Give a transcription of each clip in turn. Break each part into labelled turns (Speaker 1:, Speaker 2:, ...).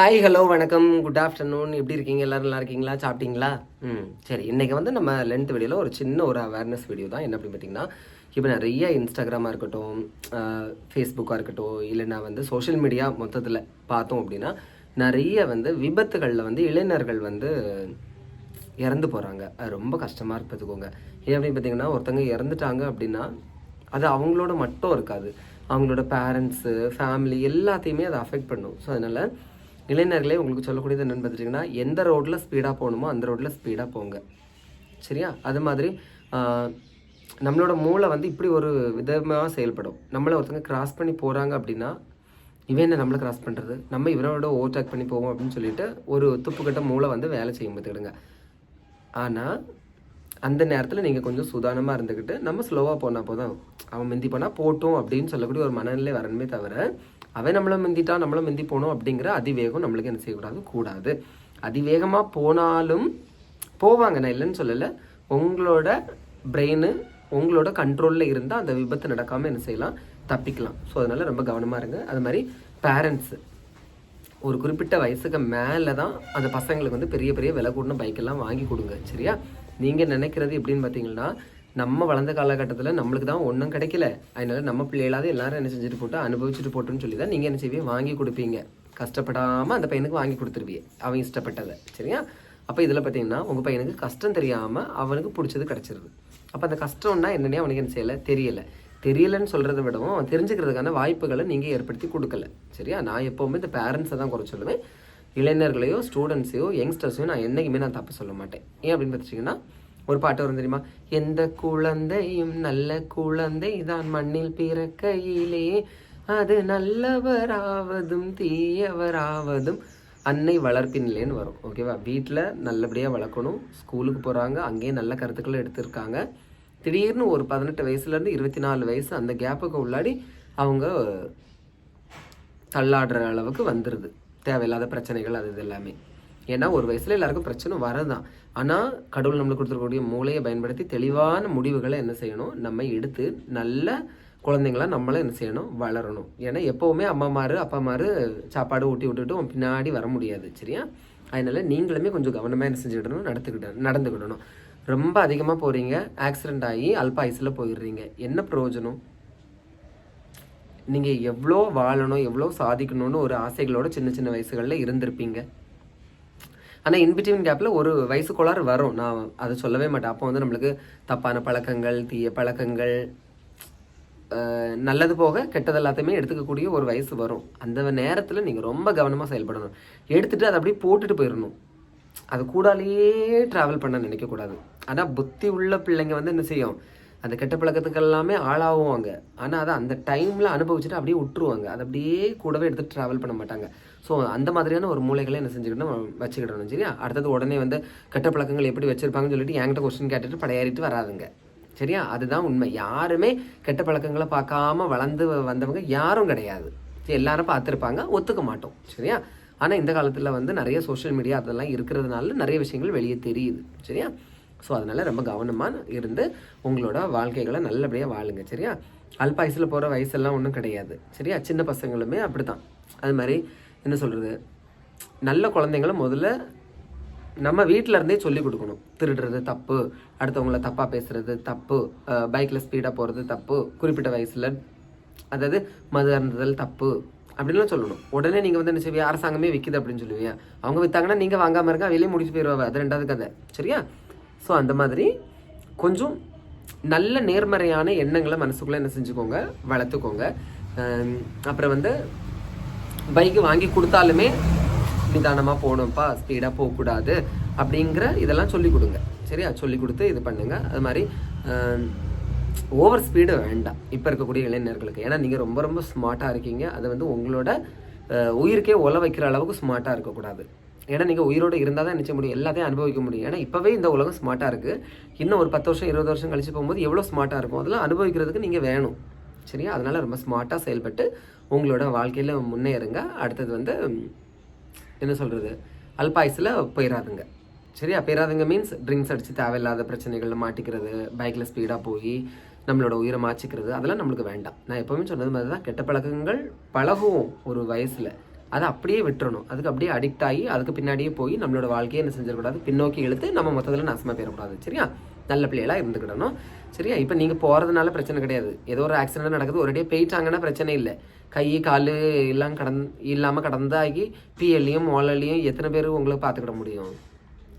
Speaker 1: Hi hello வணக்கம். Good afternoon எப்படி இருக்கீங்க? எல்லோரும் நல்லா இருக்கீங்களா? சாப்பிட்டீங்களா? ம் சரி. இன்னைக்கு வந்து நம்ம லென்த் வீடியோவில் ஒரு சின்ன ஒரு அவேர்னஸ் வீடியோ தான். என்ன அப்படின்னு பார்த்தீங்கன்னா இப்போ நிறைய இன்ஸ்டாகிராமாக இருக்கட்டும் ஃபேஸ்புக்காக இருக்கட்டும் இல்லைன்னா வந்து சோஷியல் மீடியா மொத்தத்தில் பார்த்தோம் அப்படின்னா நிறைய வந்து விபத்துகளில் வந்து இளைஞர்கள் வந்து இறந்து போகிறாங்க அது ரொம்ப கஷ்டமாக இருக்கு பார்த்துக்கோங்க. ஏன் அப்படின்னு பார்த்தீங்கன்னா ஒருத்தங்க இறந்துட்டாங்க அப்படின்னா அது அவங்களோட மட்டும் இருக்காது. அவங்களோட பேரண்ட்ஸு ஃபேமிலி எல்லாத்தையுமே அதை அஃபெக்ட் பண்ணும். ஸோ அதனால் இளைஞர்களே உங்களுக்கு சொல்லக்கூடியது என்னென்னு பார்த்துட்டிங்கன்னா எந்த ரோட்டில் ஸ்பீடாக போகணுமோ அந்த ரோட்டில் ஸ்பீடாக போங்க. சரியா? அது மாதிரி நம்மளோட மூளை வந்து இப்படி ஒரு விதமாக செயல்படும். நம்மளை ஒருத்தங்க கிராஸ் பண்ணி போகிறாங்க அப்படின்னா இவன் என்ன நம்மளை கிராஸ் பண்ணுறது நம்ம இவரோட ஓவர்டேக் பண்ணி போவோம் அப்படின்னு சொல்லிட்டு ஒரு துப்புக்கட்ட மூளை வந்து வேலை செய்யும் பார்த்துக்கிடுங்க. ஆனால் அந்த நேரத்தில் நீங்கள் கொஞ்சம் சுதானமாக இருந்துக்கிட்டு நம்ம ஸ்லோவாக போனால் போதும். அவன் மிந்தி போனால் போட்டோம் அப்படின்னு சொல்லக்கூடிய ஒரு மனநிலை வரணுமே தவிர அவன் நம்மளை மிந்திட்டான் நம்மளை மிந்தி போகணும் அப்படிங்கிற அதிவேகம் நம்மளுக்கு என்ன செய்யக்கூடாது? கூடாது. அதிவேகமாக போனாலும் போவாங்க. நான் இல்லைன்னு சொல்லலை. உங்களோட பிரெயின் உங்களோட கண்ட்ரோலில் இருந்தால் அந்த விபத்து நடக்காமல் என்ன செய்யலாம்? தப்பிக்கலாம். ஸோ அதனால் ரொம்ப கவனமாக இருங்க. அது மாதிரி பேரண்ட்ஸு ஒரு குறிப்பிட்ட வயசுக்கு மேலே தான் அந்த பசங்களுக்கு வந்து பெரிய பெரிய விலை கூடின பைக்கெல்லாம் வாங்கி கொடுங்க. சரியா? நீங்கள் நினைக்கிறது எப்படின்னு பார்த்தீங்கன்னா நம்ம வளர்ந்த காலகட்டத்தில் நம்மளுக்கு தான் ஒன்றும் கிடைக்கல. அதனால நம்ம பிள்ளைகளாவது எல்லாரும் என்ன செஞ்சுட்டு போட்டு அனுபவிச்சுட்டு போட்டுன்னு சொல்லி தான் நீங்கள் என்ன செய்வீங்க? வாங்கி கொடுப்பீங்க. கஷ்டப்படாமல் அந்த பையனுக்கு வாங்கி கொடுத்துருவீங்க. அவன் இஷ்டப்பட்டதை. சரியா? அப்போ இதில் பார்த்தீங்கன்னா உங்கள் பையனுக்கு கஷ்டம் தெரியாமல் அவனுக்கு பிடிச்சது கிடச்சிருது. அப்போ அந்த கஷ்டம்னா என்னன்னே அவனுக்கு என்ன செய்யலை? தெரியலை. தெரியலன்னு சொல்கிறத விடவும் அவன் தெரிஞ்சுக்கிறதுக்கான வாய்ப்புகளை நீங்கள் ஏற்படுத்தி கொடுக்கல. சரியா? நான் எப்போவுமே இந்த பேரண்ட்ஸை தான் குறை சொல்லுவேன். இளைஞர்களையோ ஸ்டூடெண்ட்ஸையோ யங்ஸ்டர்ஸையோ நான் என்னைக்குமே நான் தப்பு சொல்ல மாட்டேன். ஏன் அப்படின்னு பார்த்துட்டிங்கன்னா ஒரு பாட்டு வரும் தெரியுமா? எந்த குழந்தையும் நல்ல குழந்தை தான் மண்ணில் பிறக்கையிலே. அது நல்லவராவதும் தீயவராவதும் அன்னை வளர்ப்பின்லேன்னு வரும். ஓகேவா வீட்டில் நல்லபடியாக வளர்க்கணும். ஸ்கூலுக்கு போகிறாங்க அங்கேயே நல்ல கருத்துக்களை எடுத்திருக்காங்க. திடீர்னு ஒரு பதினெட்டு வயசுலேருந்து இருபத்தி நாலு வயசு அந்த கேப்புக்கு உள்ளாடி அவங்க தள்ளாடுற அளவுக்கு வந்துடுது தேவையில்லாத பிரச்சனைகள் அது இது எல்லாமே. ஏன்னா ஒரு வயசில் எல்லாருக்கும் பிரச்சனை வரதான் ஆனால் கடவுள் நம்மளுக்கு கொடுத்துருக்கக்கூடிய மூளையை பயன்படுத்தி தெளிவான முடிவுகளை என்ன செய்யணும்? நம்ம எடுத்து நல்ல குழந்தைங்களா நம்மளும் என்ன செய்யணும்? வளரணும். ஏன்னா எப்போவுமே அம்மாமாரு அப்பாமாரு சாப்பாடு ஊட்டி விட்டுட்டு உன் பின்னாடி வர முடியாது சரியா? அதனால் நீங்களுமே கொஞ்சம் கவனமாக என்ன செஞ்சுக்கிடணும்? நடத்துக்கிட்ட நடந்துக்கிடணும். ரொம்ப அதிகமாக போகிறீங்க ஆக்சிடென்ட் ஆகி அல்பாயுசில் போயிடுறீங்க. என்ன பிரயோஜனம்? நீங்கள் எவ்வளோ வாழணும் எவ்வளோ சாதிக்கணும்னு ஒரு ஆசைகளோட சின்ன சின்ன வயசுகளில் இருந்திருப்பீங்க. ஆனால் இன்பிட்வீன் கேப்பில் ஒரு வயசு கோளாறு வரும். நான் அதை சொல்லவே மாட்டேன். அப்போ வந்து நம்மளுக்கு தப்பான பழக்கங்கள் தீய பழக்கங்கள் நல்லது போக கெட்டது எல்லாத்தையுமே எடுத்துக்கக்கூடிய ஒரு வயசு வரும். அந்த நேரத்தில் நீங்கள் ரொம்ப கவனமாக செயல்படணும். எடுத்துட்டு அதை அப்படியே போட்டுட்டு போயிடணும் அது கூடாலேயே ட்ராவல் பண்ண நினைக்கக்கூடாது. ஆனால் புத்தி உள்ள பிள்ளைங்க வந்து என்ன செய்யும்? அந்த கெட்ட பழக்கத்துக்கு எல்லாமே ஆளாகுவாங்க. ஆனால் அதை அந்த டைமில் அனுபவிச்சுட்டு அப்படியே விட்டுருவாங்க. அதை அப்படியே கூடவே எடுத்துகிட்டு ட்ராவல் பண்ண மாட்டாங்க. ஸோ அந்த மாதிரியான ஒரு மூளைகளை என்ன செஞ்சுக்கிட்டோம் வச்சுக்கிடணும் சரியா? அடுத்தது உடனே வந்து கெட்ட பழக்கங்கள் எப்படி வச்சுருப்பாங்கன்னு சொல்லிட்டு என்கிட்ட கொஸ்டின் கேட்டுட்டு படையாறிட்டு வராதுங்க. சரியா? அதுதான் உண்மை. யாருமே கெட்ட பழக்கங்களை பார்க்காம வளர்ந்து வந்தவங்க யாரும் கிடையாது. எல்லாரும் பார்த்துருப்பாங்க ஒத்துக்க மாட்டோம் சரியா? ஆனால் இந்த காலத்தில் வந்து நிறைய சோஷியல் மீடியா அதெல்லாம் இருக்கிறதுனால நிறைய விஷயங்கள் வெளியே தெரியுது சரியா? ஸோ அதனால் ரொம்ப கவனமாக இருந்து உங்களோட வாழ்க்கைகளை நல்லபடியாக வாழுங்க சரியா? அல்பாயுசில் போகிற வயசெல்லாம் ஒன்றும் கிடையாது சரியா? சின்ன பசங்களுமே அப்படி தான் அது மாதிரி என்ன சொல்கிறது நல்ல குழந்தைங்கள முதல்ல நம்ம வீட்டில் இருந்தே சொல்லி கொடுக்கணும். திருடுறது தப்பு அடுத்தவங்கள தப்பாக பேசுறது தப்பு பைக்கில் ஸ்பீடாக போகிறது தப்பு குறிப்பிட்ட வயசில் அதாவது மது அருந்துதல் தப்பு அப்படின்லாம் சொல்லணும். உடனே நீங்கள் வந்து என்ன செய்வீங்க? அரசாங்கமே விற்கிது அப்படின்னு சொல்லுவீங்க. அவங்க விற்றாங்கன்னா நீங்கள் வாங்காமல் இருக்க வெளியே முடிச்சு போயிடுவாங்க அது ரெண்டாவது கதை சரியா? ஸோ அந்த மாதிரி கொஞ்சம் நல்ல நேர்மறையான எண்ணங்களை மனசுக்குள்ளே என்ன செஞ்சுக்கோங்க வளர்த்துக்கோங்க. அப்புறம் வந்து பைக்கு வாங்கி கொடுத்தாலுமே நிதானமாக போகணும்ப்பா ஸ்பீடாக போகக்கூடாது அப்படிங்கிற இதெல்லாம் சொல்லிக் கொடுங்க. சரியா? சொல்லி கொடுத்து இது பண்ணுங்கள் அது மாதிரி ஓவர் ஸ்பீடு வேண்டாம். இப்போ இருக்கக்கூடிய இளைஞர்களுக்கு. ஏன்னா நீங்கள் ரொம்ப ரொம்ப ஸ்மார்ட்டாக இருக்கீங்க. அது வந்து உங்களோட உயிருக்கே ஒல வைக்கிற அளவுக்கு ஸ்மார்ட்டாக இருக்கக்கூடாது. ஏன்னா நீங்கள் உயிரோடு இருந்தால் தான் நிச்சய முடியும். எல்லாத்தையும் அனுபவிக்க முடியும். ஏன்னா இப்போவே இந்த உலகம் ஸ்மார்ட்டாக இருக்குது இன்னும் ஒரு பத்து வருஷம் இருபது வருஷம் கழிச்சு போகும்போது எவ்வளோ ஸ்மார்ட்டாக இருக்கும்? அதெல்லாம் அனுபவிக்கிறதுக்கு நீங்கள் வேணும். சரியா? அதனால் ரொம்ப ஸ்மார்ட்டாக செயல்பட்டு உங்களோட வாழ்க்கையில் முன்னேறுங்க. அடுத்தது வந்து என்ன சொல்கிறது அல்பாயுஸில் போயிடாதுங்க சரியா? போயிடாதுங்க மீன்ஸ் ட்ரிங்க்ஸ் அடித்து தேவையில்லாத பிரச்சனைகளில் மாட்டிக்கிறது பைக்கில் ஸ்பீடாக போய் நம்மளோட உயிரை மாச்சிக்கிறது அதெல்லாம் நம்மளுக்கு வேண்டாம். நான் எப்போவுமே சொன்னது மாதிரி தான் கெட்ட பழக்கங்கள் பழகும் ஒரு வயசில். அதை அப்படியே விட்டுறணும். அதுக்கு அப்படியே அடிக்ட் ஆகி அதுக்கு பின்னாடியே போய் நம்மளோட வாழ்க்கையை என்ன செஞ்சிடக்கூடாது? பின்னோக்கி இழுத்து நம்ம மொத்தத்தில் நாசமாக போயிடக்கூடாது சரியா? நல்ல பிள்ளைகளாக இருந்துக்கிடணும் சரியா? இப்போ நீங்கள் போகிறதுனால பிரச்சனை கிடையாது. ஏதோ ஒரு ஆக்சிடென்ட் நடக்குது ஒரேடியே போயிட்டாங்கன்னா பிரச்சனை இல்லை. கை கால் எல்லாம் கடந் இல்லாமல் கடந்தாகி பிஎல்லையும் மோலல்லையும் எத்தனை பேர் உங்களை பார்த்துக்கிட முடியும்?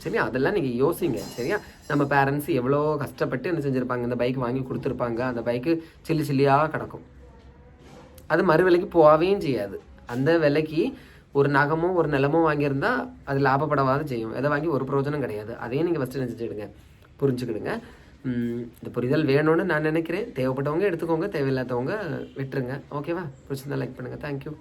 Speaker 1: சரியா? அதெல்லாம் நீங்கள் யோசிங்க சரியா? நம்ம பேரண்ட்ஸ் எவ்வளோ கஷ்டப்பட்டு என்ன செஞ்சுருப்பாங்க? இந்த பைக் வாங்கி கொடுத்துருப்பாங்க. அந்த பைக்கு சில்லி சில்லியாக கிடக்கும். அது மறுவிலைக்கு போகவே செய்யாது. அந்த விலைக்கு ஒரு நகமோ ஒரு நிலமோ வாங்கியிருந்தா அது லாபப்படவாது செய்யும். எதை வாங்கி ஒரு பிரயோஜனம் கிடையாது. அதையும் நீங்கள் ஃபஸ்ட்டு நினச்சிடுங்க புரிஞ்சுக்கிடுங்க. இந்த புரிதல் வேணும்னு நான் நினைக்கிறேன். தேவைப்பட்டவங்க எடுத்துக்கோங்க. தேவையில்லாதவங்க விட்டுருங்க. ஓகேவா பிடிச்சிருந்தா லைக் பண்ணுங்கள் தேங்க்யூ